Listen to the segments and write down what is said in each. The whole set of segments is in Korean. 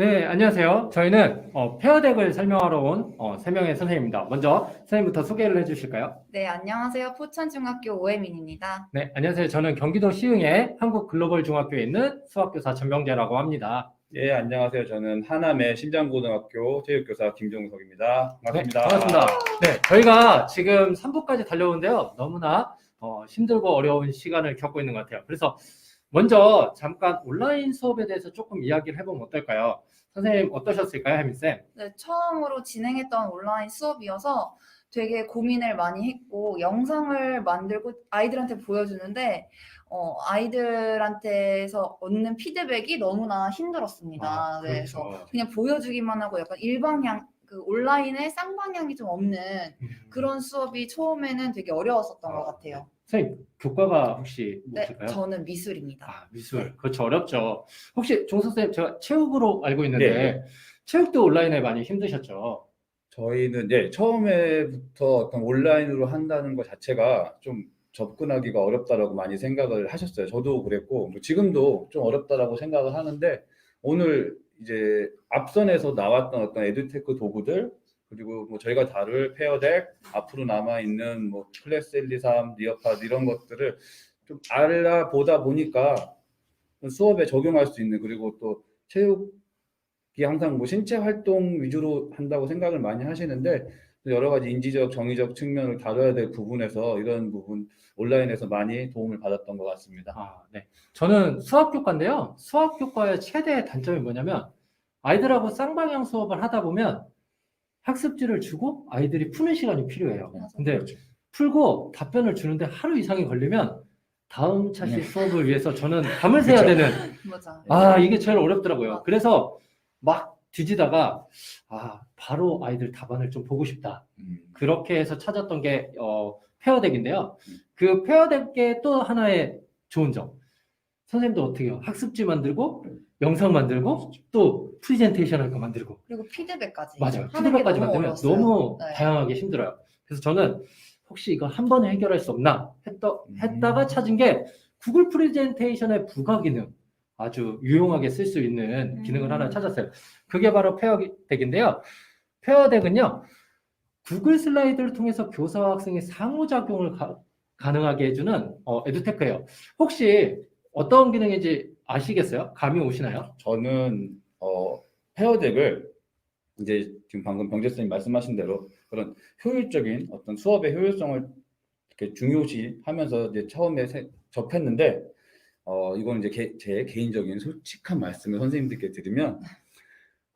네, 안녕하세요. 저희는 어, 페어덱을 설명하러 온 어, 3명의 선생님입니다. 먼저 선생님부터 소개를 해주실까요? 네, 안녕하세요. 포천중학교 오혜민입니다. 네, 안녕하세요. 저는 경기도 시흥의 한국글로벌중학교에 있는 수학교사 전명재라고 합니다. 예, 안녕하세요. 저는 하남의 신장고등학교 체육교사 김종석입니다. 반갑습니다. 네, 반갑습니다. 네, 저희가 지금 3부까지 달려오는데요. 너무나 어, 힘들고 어려운 시간을 겪고 있는 것 같아요. 그래서 먼저 잠깐 온라인 수업에 대해서 조금 이야기를 해보면 어떨까요? 선생님 어떠셨을까요, 혜민 쌤? 네, 처음으로 진행했던 온라인 수업이어서 되게 고민을 많이 했고 영상을 만들고 아이들한테 보여주는데 어, 아이들한테서 얻는 피드백이 너무나 힘들었습니다. 아, 네, 그래서 그렇죠. 그냥 보여주기만 하고 약간 일방향 그 온라인에 쌍방향이 좀 없는 음. 그런 수업이 처음에는 되게 어려웠었던 아, 것 같아요. 선생님, 교과가 혹시 네, 무엇일까요? 저는 미술입니다. 아, 미술. 그렇죠. 어렵죠. 혹시 종 선생님, 제가 체육으로 알고 있는데, 네. 체육도 온라인에 많이 힘드셨죠? 저희는 예, 처음에부터 어떤 온라인으로 한다는 것 자체가 좀 접근하기가 어렵다라고 많이 생각을 하셨어요. 저도 그랬고 뭐 지금도 좀 어렵다라고 생각을 하는데 오늘 이제 앞선에서 나왔던 어떤 에듀테크 도구들 그리고 뭐 저희가 다룰 페어덱 앞으로 남아 있는 뭐 클래스 1, 2, 3, 리어파드 이런 것들을 좀 알아보다 보니까 수업에 적용할 수 있는 그리고 또 체육이 항상 뭐 신체 활동 위주로 한다고 생각을 많이 하시는데 또 여러 가지 인지적, 정의적 측면을 다뤄야 될 부분에서 이런 부분 온라인에서 많이 도움을 받았던 것 같습니다. 아, 네. 저는 수학 교과인데요. 수학 교과의 최대 단점이 뭐냐면, 아이들하고 쌍방향 수업을 하다 보면 학습지를 주고 아이들이 푸는 시간이 필요해요. 근데 그렇죠. 풀고 답변을 주는데 하루 이상이 걸리면 다음 차시 네. 수업을 위해서 저는 밤을 새야. 되는 맞아. 아, 이게 제일 어렵더라고요. 그래서 막 뒤지다가 아, 바로 아이들 답안을 좀 보고 싶다. 음. 그렇게 해서 찾았던 게 어, 페어덱인데요. 음. 그 페어덱의 또 하나의 좋은 점. 선생님도 어떻게 해요? 학습지 만들고 영상 만들고 또 프리젠테이션 할 거 만들고 그리고 피드백까지. 맞아요. 피드백까지 너무 만들면 어려웠어요. 너무 네. 다양하게 힘들어요. 그래서 저는 혹시 이거 한 번에 해결할 수 없나 했더, 음. 했다가 찾은 게 구글 프레젠테이션의 부가 기능 아주 유용하게 쓸 수 있는 기능을 음. 하나 찾았어요. 그게 바로 페어덱인데요. 페어덱은요. 구글 슬라이드를 통해서 교사와 학생의 상호작용을 가, 가능하게 해주는 어, 에듀테크예요. 혹시 어떤 기능인지 아시겠어요? 감이 오시나요? 저는 어, 페어덱을 이제 지금 방금 병재 선생님 말씀하신 대로 그런 효율적인 어떤 수업의 효율성을 이렇게 중요시하면서 이제 처음에 세- 접했는데 어, 이건 이제 개- 제 개인적인 솔직한 말씀을 선생님들께 드리면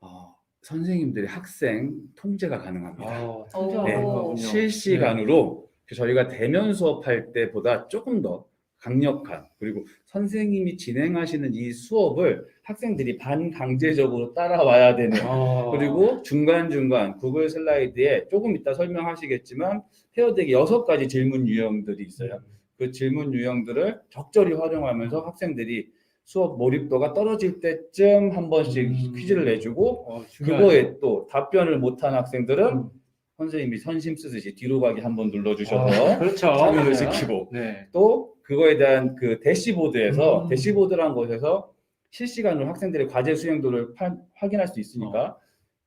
어, 선생님들의 학생 통제가 가능합니다. 아, 네, 통제하는군요. 실시간으로 저희가 대면 수업할 때보다 조금 더 강력한 그리고 선생님이 진행하시는 이 수업을 학생들이 반강제적으로 따라와야 되는 아, 그리고 중간중간 구글 슬라이드에 조금 이따 설명하시겠지만 페어덱이 여섯 가지 질문 유형들이 있어요. 그 질문 유형들을 적절히 활용하면서 학생들이 수업 몰입도가 떨어질 때쯤 한 번씩 음. 퀴즈를 내주고 어. 그거에 또 답변을 못한 학생들은 음. 선생님이 선심 쓰듯이 뒤로 가기 한 번 눌러주셔서 아, 그렇죠. 참여를 맞아요. 시키고 네. 또 그거에 대한 그 대시보드에서 음. 대시보드란 곳에서 실시간으로 학생들의 과제 수행도를 파- 확인할 수 있으니까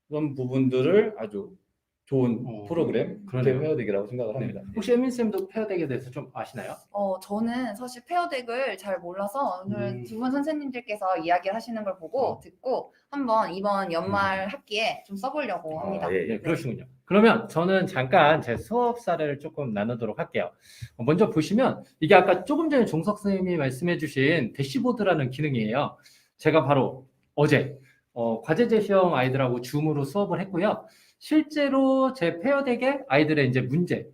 그런 부분들을 아주 좋은 어, 프로그램 그러네요. 페어덱이라고 생각을 네. 합니다. 혹시 에민 쌤도 페어덱에 대해서 좀 아시나요? 어, 저는 사실 페어덱을 잘 몰라서 오늘 음. 두 분 선생님들께서 이야기를 하시는 걸 보고 어. 듣고 한번 이번 연말 학기에 좀 써보려고 합니다. 아, 예, 네, 그러시군요. 그러면 저는 잠깐 제 수업 사례를 조금 나누도록 할게요. 어, 먼저 보시면 이게 아까 조금 전에 종석 선생님이 말씀해주신 대시보드라는 기능이에요. 제가 바로 어제 어, 과제 제시형 아이들하고 줌으로 수업을 했고요. 실제로 제 페어덱에 아이들의 이제 문제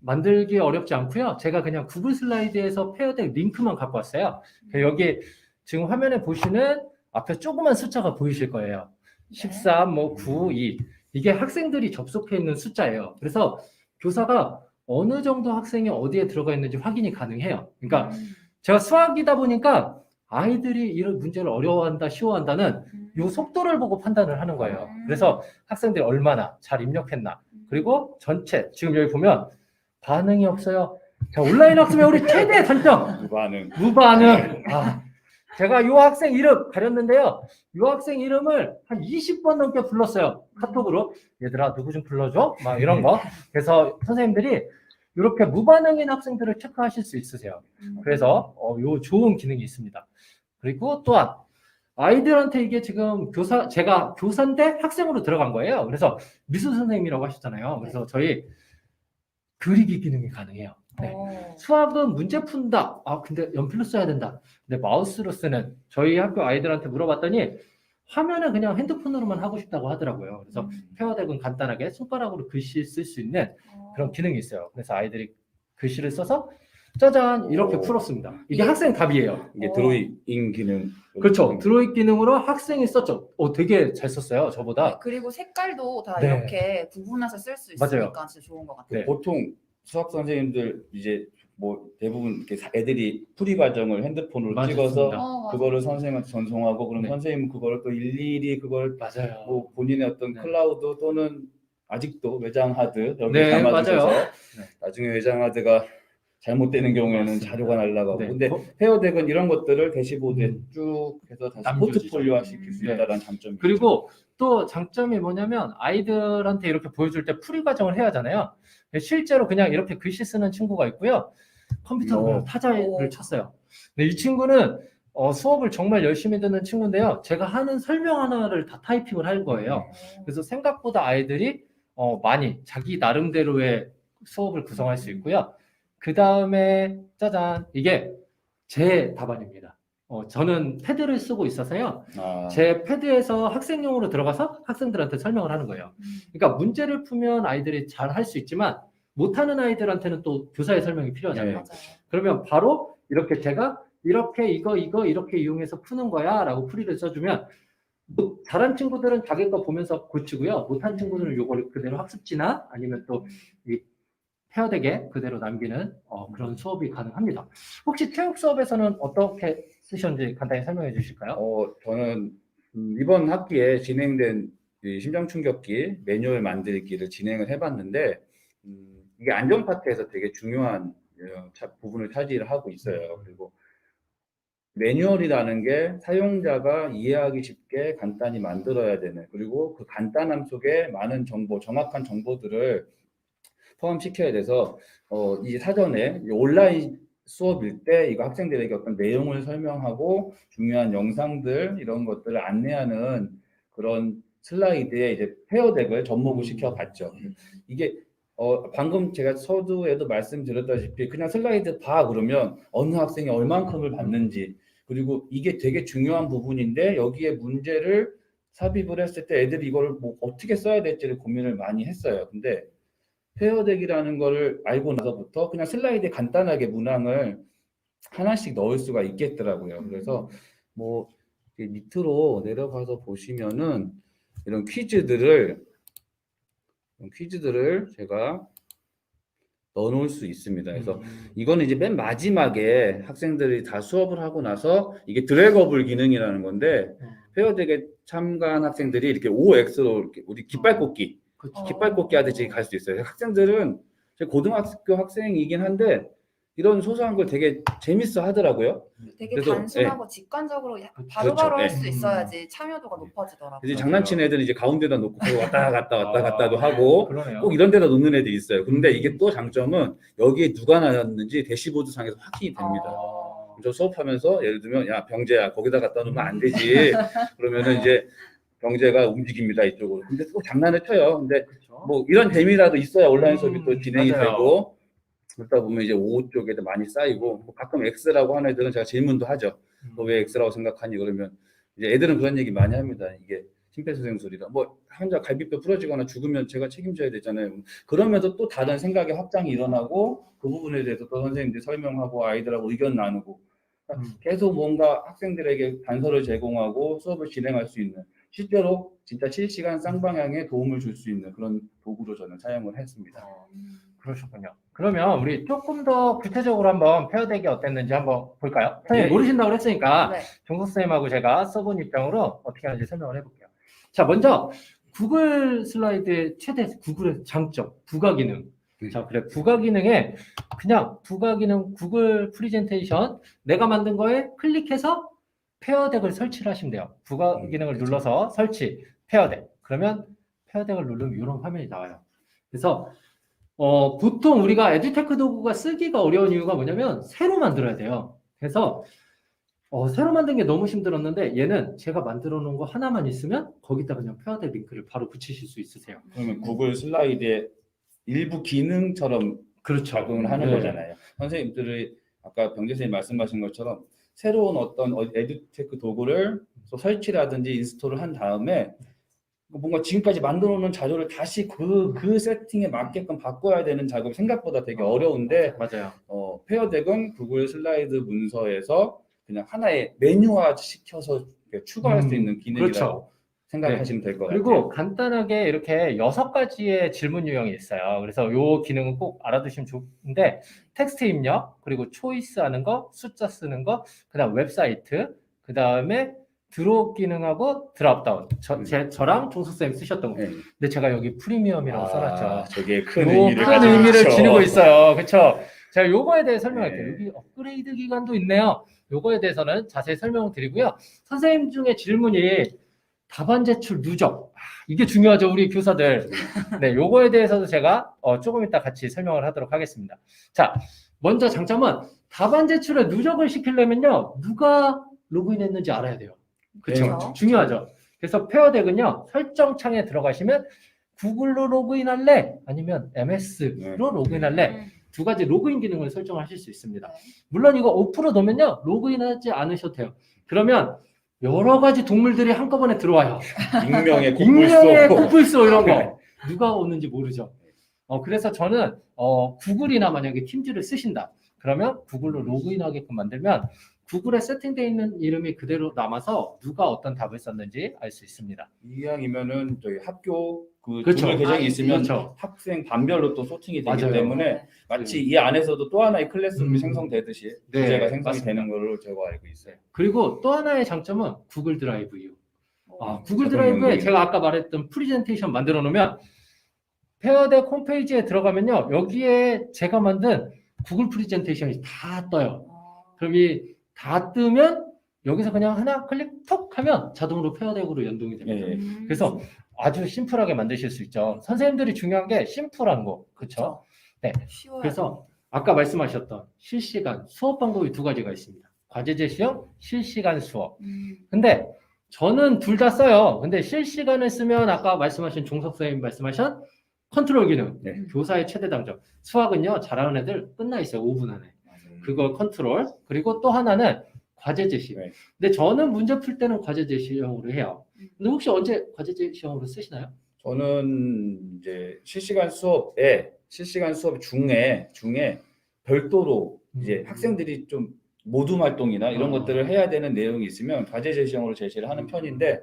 만들기 어렵지 않고요. 제가 그냥 구글 슬라이드에서 페어덱 링크만 갖고 왔어요. 그래서 여기 지금 화면에 보시는 앞에 조그만 숫자가 보이실 거예요. 13, 뭐 9, 2. 이게 학생들이 접속해 있는 숫자예요. 그래서 교사가 어느 정도 학생이 어디에 들어가 있는지 확인이 가능해요. 그러니까 음. 제가 수학이다 보니까 아이들이 이런 문제를 어려워한다, 쉬워한다는 음. 요 속도를 보고 판단을 하는 거예요. 그래서 학생들이 얼마나 잘 입력했나. 그리고 전체, 지금 여기 보면 반응이 없어요. 자, 온라인 학습의 우리 최대 단점. 무반응. 무반응. 아, 제가 이 학생 이름 가렸는데요. 이 학생 이름을 한 20번 넘게 불렀어요. 카톡으로. 얘들아, 누구 좀 불러줘? 막 이런 거. 그래서 선생님들이 이렇게 무반응인 학생들을 체크하실 수 있으세요. 음. 그래서 어, 요 좋은 기능이 있습니다. 그리고 또한 아이들한테 이게 지금 교사 제가 교사인데 학생으로 들어간 거예요. 그래서 미술 선생님이라고 하셨잖아요. 그래서 저희 그리기 기능이 가능해요. 네. 어. 수학은 문제 푼다. 아 근데 연필로 써야 된다. 근데 마우스로 쓰는 저희 학교 아이들한테 물어봤더니 화면은 그냥 핸드폰으로만 하고 싶다고 하더라고요. 그래서 음. 페어덱은 간단하게 손가락으로 글씨 쓸 수 있는 그런 기능이 있어요. 그래서 아이들이 글씨를 써서 짜잔 이렇게 오. 풀었습니다. 이게 학생 답이에요. 이게 어. 드로잉 기능. 그렇죠. 드로잉 기능으로 학생이 썼죠. 어, 되게 잘 썼어요. 저보다. 네, 그리고 색깔도 다 네. 이렇게 구분해서 쓸 수 있으니까 맞아요. 진짜 좋은 것 같아요. 네. 보통 수학 선생님들 이제 뭐 대부분 이렇게 사- 애들이 풀이 과정을 핸드폰으로 맞습니다. 찍어서 어, 맞아. 그거를 선생님한테 전송하고 그럼 네. 선생님은 그거를 또 일일이 그걸 맞아요. 뭐 본인의 어떤 네. 클라우드 또는 아직도 외장 하드 여기 네, 담아주셔서 맞아요. 네. 나중에 외장 하드가 잘못되는 경우에는 맞습니다. 자료가 날라가고 네. 근데 어, 페어덱은 이런 것들을 대시보드에 음. 쭉 해서 다시 남겨주죠. 포트폴리오화 시킬 수 네. 있다는 장점이 그리고 또 장점이 뭐냐면 아이들한테 이렇게 보여줄 때 풀이 과정을 해야 하잖아요. 실제로 그냥 이렇게 글씨 쓰는 친구가 있고요. 컴퓨터로 어. 타자를 오. 쳤어요. 근데 이 친구는 어, 수업을 정말 열심히 듣는 친구인데요. 제가 하는 설명 하나를 다 타이핑을 할 거예요. 어. 그래서 생각보다 아이들이 어, 많이 자기 나름대로의 수업을 구성할 수 있고요. 그 다음에 짜잔 이게 제 답안입니다. 어, 저는 패드를 쓰고 있어서요. 아, 제 패드에서 학생용으로 들어가서 학생들한테 설명을 하는 거예요. 음. 그러니까 문제를 풀면 아이들이 잘 할 수 있지만 못하는 아이들한테는 또 교사의 설명이 필요하잖아요. 네. 그러면 바로 이렇게 제가 이렇게 이거 이거 이렇게 이용해서 푸는 거야라고 풀이를 써주면 뭐 잘한 친구들은 자기 거 보면서 고치고요. 못한 친구들은 요걸 그대로 학습지나 아니면 또 페어덱에 그대로 남기는 어, 그런 수업이 가능합니다. 혹시 체육 수업에서는 어떻게 쓰셨는지 간단히 설명해 주실까요? 어, 저는 음, 이번 학기에 진행된 이 심장 충격기 매뉴얼 만들기를 진행을 해봤는데 음, 이게 안전 파트에서 되게 중요한 어, 차- 부분을 차지를 하고 있어요. 그리고 매뉴얼이라는 게 사용자가 이해하기 쉽게 간단히 만들어야 되는 그리고 그 간단함 속에 많은 정보, 정확한 정보들을 포함시켜야 돼서 어, 이 사전에 이 온라인 수업일 때 이거 학생들에게 어떤 내용을 설명하고 중요한 영상들 이런 것들을 안내하는 그런 슬라이드에 이제 페어덱을 접목을 시켜 봤죠. 이게 어, 방금 제가 서두에도 말씀드렸다시피 그냥 슬라이드 봐 그러면 어느 학생이 얼만큼을 받는지 그리고 이게 되게 중요한 부분인데 여기에 문제를 삽입을 했을 때 애들이 이걸 뭐 어떻게 써야 될지를 고민을 많이 했어요. 근데 페어덱이라는 거를 알고 나서부터 그냥 슬라이드에 간단하게 문항을 하나씩 넣을 수가 있겠더라고요. 그래서 뭐 밑으로 내려가서 보시면은 이런 퀴즈들을 이런 퀴즈들을 제가 넣어놓을 수 있습니다. 그래서 음, 이거는 이제 맨 마지막에 학생들이 다 수업을 하고 나서 이게 드래거블 기능이라는 건데 음, 페어덱에 참가한 학생들이 이렇게 OX로 이렇게 우리 깃발 꽂기 그렇죠. 깃발 꽂기 하듯이 갈수 있어요. 학생들은 제 고등학교 학생이긴 한데 이런 소소한 걸 되게 재밌어 하더라고요. 되게 그래서, 단순하고 직관적으로 그렇죠. 바로바로 할 네. 수 있어야지 참여도가 높아지더라고요. 이제. 장난치는 애들은 이제 가운데다 놓고 왔다 갔다 왔다 아, 갔다도 하고 그러네요. 꼭 이런 데다 놓는 애들이 있어요. 근데 이게 또 장점은 여기에 누가 나왔는지 대시보드 상에서 확인이 됩니다. 아, 저 수업하면서 예를 들면 야 병재야 거기다 갖다 놓으면 안 되지. 그러면은 이제 병재가 움직입니다 이쪽으로. 근데 또 장난을 쳐요. 근데 그렇죠. 뭐 이런 재미라도 있어야 온라인 수업이 또 음, 진행이 맞아요. 되고 그러다 보면 이제 O 쪽에 도 많이 쌓이고 뭐 가끔 X라고 하는 애들은 제가 질문도 하죠. 음. 너왜 X라고 생각하니 그러면 이제 애들은 그런 얘기 많이 합니다. 이게 심폐소생술이라 뭐 환자 갈비뼈 부러지거나 죽으면 제가 책임져야 되잖아요. 그러면서 또 다른 생각의 확장이 일어나고 그 부분에 대해서 또 선생님들이 설명하고 아이들하고 의견 나누고 음. 계속 뭔가 학생들에게 단서를 제공하고 수업을 진행할 수 있는 실제로 진짜 실시간 쌍방향에 도움을 줄 수 있는 그런 도구로 저는 사용을 했습니다. 어, 그러셨군요. 그러면 우리 조금 더 구체적으로 한번 페어덱이 어땠는지 한번 볼까요? 선생님 네. 모르신다고 했으니까 네. 정석 선생님하고 제가 써본 입장으로 어떻게 하는지 설명을 해볼게요. 자, 먼저 구글 슬라이드의 최대 구글의 장점, 부가 기능. 네. 자, 그래 부가 기능에 그냥 부가 기능 구글 프리젠테이션 내가 만든 거에 클릭해서 페어덱을 설치를 하시면 돼요. 부가 음, 기능을 그렇죠. 눌러서 설치, 페어덱. 그러면 페어덱을 누르면 이런 화면이 나와요. 그래서 어, 보통 우리가 에듀테크 도구가 쓰기가 어려운 이유가 뭐냐면 새로 만들어야 돼요. 그래서 어, 새로 만든 게 너무 힘들었는데 얘는 제가 만들어 놓은 거 하나만 있으면 거기다 그냥 페어덱 링크를 바로 붙이실 수 있으세요. 그러면 구글 슬라이드의 일부 기능처럼 그렇죠. 적응을 하는 네. 거잖아요. 선생님들이 아까 병재 선생님 말씀하신 것처럼 새로운 어떤 어- 에듀테크 도구를 또 설치라든지 인스톨을 한 다음에 뭔가 지금까지 만들어 놓은 자료를 다시 그, 그 세팅에 맞게끔 바꿔야 되는 작업이 생각보다 되게 어려운데 맞아요. 어, 페어덱은 구글 슬라이드 문서에서 그냥 하나의 메뉴화 시켜서 추가할 수 음, 있는 기능이라고 그렇죠. 생각하시면 될 것 같아요. 그리고 간단하게 이렇게 여섯 가지의 질문 유형이 있어요. 그래서 요 기능은 꼭 알아두시면 좋은데 텍스트 입력, 그리고 초이스 하는 거, 숫자 쓰는 거, 그다음 웹사이트, 그다음에 드롭 기능하고 드랍 다운. 저, 제, 저랑 종석쌤 쓰셨던 거. 네. 근데 제가 여기 프리미엄이라고 써놨죠. 아, 저게 큰요 의미를 큰 의미를 있죠. 지니고 있어요. 그렇죠? 제가 요거에 대해 설명할게요. 네. 여기 업그레이드 기간도 있네요. 요거에 대해서는 자세히 설명을 드리고요. 선생님 중에 질문이 답안 제출 누적. 아, 이게 중요하죠, 우리 교사들. 네, 요거에 대해서도 제가 어, 조금 이따 같이 설명을 하도록 하겠습니다. 자, 먼저 장점은 답안 제출에 누적을 시키려면요, 누가 로그인했는지 알아야 돼요. 그렇죠? 그렇죠. 중요하죠. 그래서 페어덱은요, 설정 창에 들어가시면 구글로 로그인할래? 아니면 MS로 네. 로그인할래? 음. 두 가지 로그인 기능을 설정하실 수 있습니다. 네. 물론 이거 오프로 놓으면요, 로그인하지 않으셔도 돼요. 그러면 여러 가지 동물들이 한꺼번에 들어와요. 익명의 익명의 코뿔소. 이런 거 누가 오는지 모르죠. 어, 그래서 저는 어, 구글이나 만약에 팀즈를 쓰신다. 그러면 구글로 로그인하게끔 만들면 구글에 세팅되어 있는 이름이 그대로 남아서 누가 어떤 답을 썼는지 알 수 있습니다. 이왕이면은 저희 학교 그 그렇죠. 구글 계정이 아, 있으면 그렇죠. 학생 반별로 또 소팅이 되기 맞아요. 때문에 마치 이 안에서도 또 하나의 클래스룸이 음. 생성되듯이 네, 주제가 생성이 맞습니다. 되는 걸로 제가 알고 있어요. 그리고 또 하나의 장점은 구글 드라이브유. 아, 어, 구글 자동 드라이브에. 제가 아까 말했던 프리젠테이션 만들어 놓으면 페어덱 홈페이지에 들어가면요. 여기에 제가 만든 구글 프리젠테이션이 다 떠요. 어, 그럼 이 다 뜨면 여기서 그냥 하나 클릭 톡 하면 자동으로 페어덱으로 연동이 됩니다. 예. 음. 그래서 아주 심플하게 만드실 수 있죠. 선생님들이 중요한 게 심플한 거. 그렇죠? 네. 쉬워요. 그래서 아까 말씀하셨던 실시간 수업 방법이 두 가지가 있습니다. 과제 제 시험, 실시간 수업. 음. 근데 저는 둘 다 써요. 근데 실시간을 쓰면 아까 말씀하신 종석 선생님 말씀하신 컨트롤 기능, 네. 교사의 최대 장점. 수학은요, 잘하는 애들 끝나 있어요. 5분 안에. 그거 컨트롤. 그리고 또 하나는 과제 제시. 네. 근데 저는 문제 풀 때는 과제 제시형으로 해요. 음. 근데 혹시 언제 과제 제시형으로 쓰시나요? 저는 이제 실시간 수업에 실시간 수업 중에 중에 별도로 이제 음. 학생들이 좀 모둠 활동이나 이런 아. 것들을 해야 되는 내용이 있으면 과제 제시형으로 제시를 하는 편인데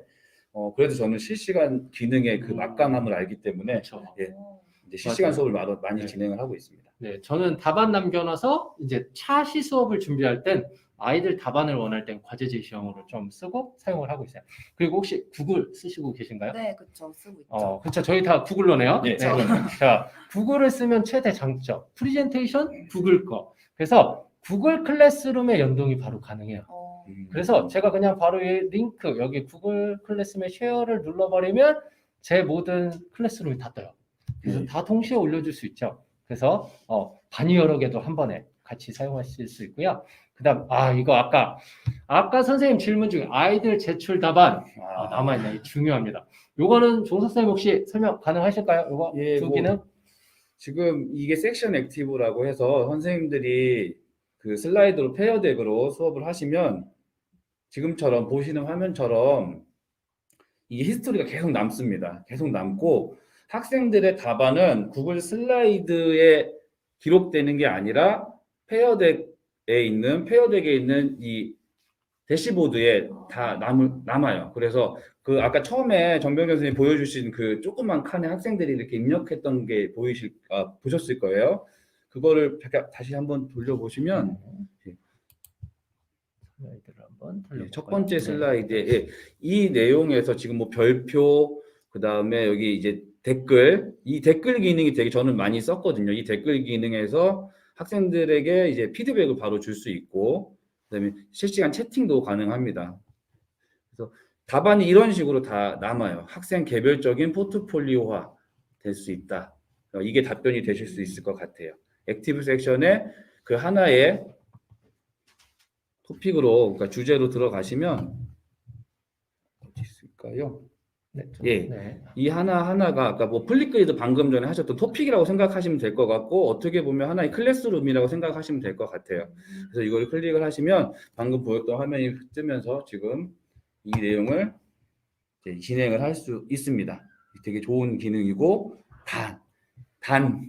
어 그래도 저는 실시간 기능의 그 음. 막강함을 알기 때문에 그렇죠. 예. 어. 이제 실시간 맞아요. 수업을 많이, 많이 네. 진행을 하고 있습니다. 네, 저는 답안 남겨놔서 이제 차시 수업을 준비할 땐 아이들 답안을 원할 땐 과제 제시형으로 좀 쓰고 사용을 하고 있어요. 그리고 혹시 구글 쓰시고 계신가요? 네, 그렇죠. 쓰고 있죠. 어, 그렇죠. 저희 다 구글로네요. 네, 네. 자, 구글을 쓰면 최대 장점. 프리젠테이션 구글 거. 그래서 구글 클래스룸에 연동이 바로 가능해요. 어, 음. 그래서 제가 그냥 바로 이 링크 여기 구글 클래스룸에 쉐어를 눌러버리면 제 모든 클래스룸이 다 떠요. 그래서 음. 다 동시에 올려줄 수 있죠. 그래서 어, 반이 여러 개도 한 번에 같이 사용하실 수 있고요. 그다음 아 이거 아까 아까 선생님 질문 중에 아이들 제출 답안 아, 남아있네. 이거 중요합니다. 요거는 종석 선생님 혹시 설명 가능하실까요? 요거 예, 두 뭐, 기능? 지금 이게 섹션 액티브라고 해서 선생님들이 그 슬라이드로 페어 덱으로 수업을 하시면 지금처럼 보시는 화면처럼 이게 히스토리가 계속 남습니다. 계속 남고 학생들의 답안은 구글 슬라이드에 기록되는 게 아니라 페어덱에 있는 페어덱에 있는 이 대시보드에 다 남, 남아요. 그래서 그 아까 처음에 정병현 선생님 보여주신 그 조그만 칸에 학생들이 이렇게 입력했던 게 보이실 아, 보셨을 거예요. 그거를 다시 한번 돌려보시면 슬라이드를 한번 예, 돌려볼까요? 첫 번째 네. 슬라이드에 예, 이 내용에서 지금 뭐 별표 그 다음에 여기 이제 댓글 이 댓글 기능이 되게 저는 많이 썼거든요. 이 댓글 기능에서 학생들에게 이제 피드백을 바로 줄 수 있고 그다음에 실시간 채팅도 가능합니다. 그래서 답안이 이런 식으로 다 남아요. 학생 개별적인 포트폴리오화 될 수 있다. 어, 이게 답변이 되실 수 있을 것 같아요. 액티브 섹션에 그 하나의 토픽으로 그러니까 주제로 들어가시면 어디 있을까요? 네. 예. 네. 이 하나 하나가 아까 뭐 플리그리드 방금 전에 하셨던 토픽이라고 생각하시면 될 것 같고 어떻게 보면 하나의 클래스룸이라고 생각하시면 될 것 같아요. 그래서 이걸 클릭을 하시면 방금 보였던 화면이 뜨면서 지금 이 내용을 진행을 할 수 있습니다. 되게 좋은 기능이고 단, 단,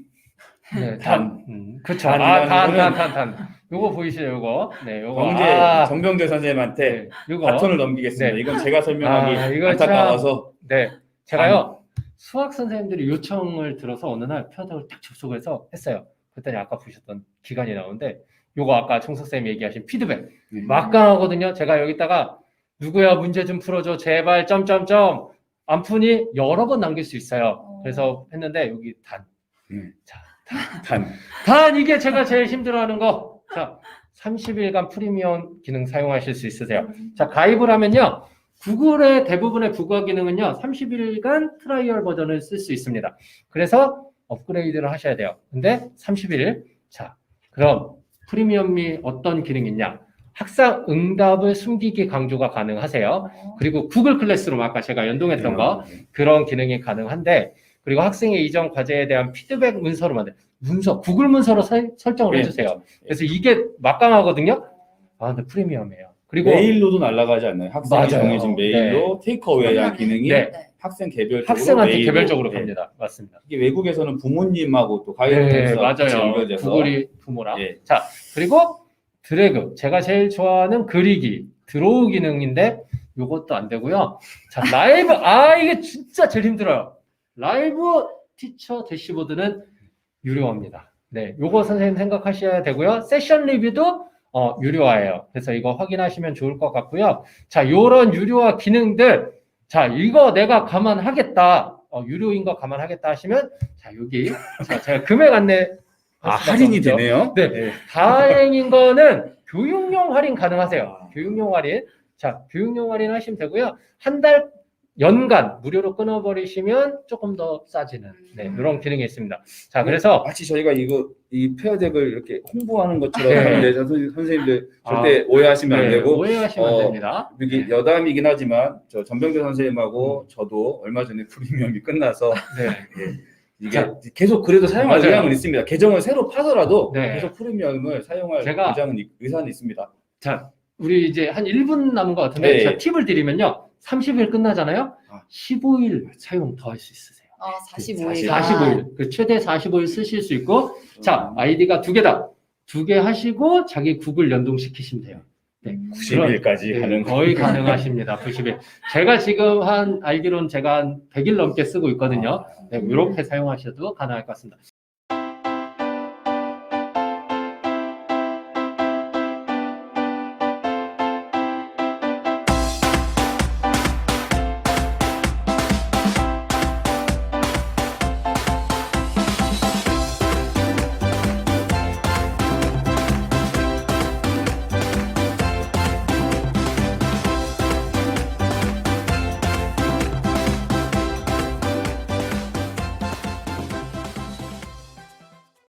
네, 단. 단. 음, 그쵸. 아, 단, 거는- 단, 단, 단. 요거 보이시죠, 요거? 네, 요거. 정재 아, 정병재 선생님한테 네, 요거. 바톤을 넘기겠습니다. 네. 이건 제가 설명하기 아, 이거 안타까워서 네. 제가요, 수학 선생님들이 요청을 들어서 어느 날 표적을 딱 접속해서 했어요. 그랬더니 아까 보셨던 기간이 나오는데, 요거 아까 총석 쌤이 얘기하신 피드백. 네. 막강하거든요. 제가 여기다가 누구야 문제 좀 풀어줘 제발 점점점 안 푸니 여러 번 남길 수 있어요. 어. 그래서 했는데 여기 단. 음. 자, 단, 단 이게 제가 제일 힘들어하는 거. 자, 30일간 프리미엄 기능 사용하실 수 있으세요. 자, 가입을 하면요. 구글의 대부분의 국어 기능은요. 30일간 트라이얼 버전을 쓸 수 있습니다. 그래서 업그레이드를 하셔야 돼요. 근데 30일. 자, 그럼 프리미엄이 어떤 기능이 있냐? 학상 응답을 숨기기 강조가 가능하세요. 어. 그리고 구글 클래스룸 아까 제가 연동했던 거 그런 기능이 가능한데 그리고 학생의 이전 과제에 대한 피드백 문서로 만든 문서 구글 문서로 설- 설정을 네, 해주세요. 그래서 이게 막강하거든요. 아 근데 프리미엄이에요. 그리고 메일로도 날아가지 않나요? 학생이 맞아요. 정해진 메일로 테이크어웨이한 기능이 네. 네. 학생 개별적으로 학생한테 메일로, 개별적으로 네. 갑니다. 맞습니다. 이게 외국에서는 부모님하고 또 네, 가이드에서 맞아요. 연결돼서 구글이 부모라. 예. 자 그리고 드래그 제가 제일 좋아하는 그리기 드로우 기능인데 이것도 안 되고요. 자 라이브 아 이게 진짜 제일 힘들어요. 라이브 티처 대시보드는 유료합니다. 네, 요거 선생님 생각하셔야 되고요. 세션 리뷰도 어, 유료화예요. 그래서 이거 확인하시면 좋을 것 같고요. 자, 요런 유료화 기능들, 자, 이거 내가 감안하겠다. 어, 유료인 거 감안하겠다 하시면, 자, 여기, 자, 제가 금액 안내. 아 할인이 되네요. 네. 다행인 거는 교육용 할인 가능하세요. 아. 교육용 할인. 자, 교육용 할인 하시면 되고요. 한 달 연간 무료로 끊어버리시면 조금 더 싸지는 네, 음. 이런 기능이 있습니다. 자, 그래서 마치 저희가 이거 이 페어덱을 이렇게 홍보하는 것처럼 네. 하는데 저 선- 선생님들 절대 오해하시면 안 네, 되고 오해하시면 어, 안 됩니다. 이게 여담이긴 하지만 저 전병재 선생님하고 저도 얼마 전에 프리미엄이 끝나서 네. 이게 자. 계속 그래도 사용할 맞아요. 의향은 있습니다. 계정을 새로 파더라도 네. 계속 프리미엄을 사용할 제가- 의향은 있- 의사는 있습니다. 자, 우리 이제 한 1분 남은 것 같은데 네. 제가 팁을 드리면요. 30일 끝나잖아요. 아. 15일 사용 더 할 수 있으세요. 아, 45일. 45일. 45일. 그 최대 45일 쓰실 수 있고 자, 아이디가 두 개다. 두 개 하시고 자기 구글 연동시키시면 돼요. 네. 90일까지 네, 가는 거의 가능하십니다. 90일. 제가 지금 한 알기로는 제가 한 100일 넘게 쓰고 있거든요. 네, 이렇게 사용하셔도 가능할 것 같습니다.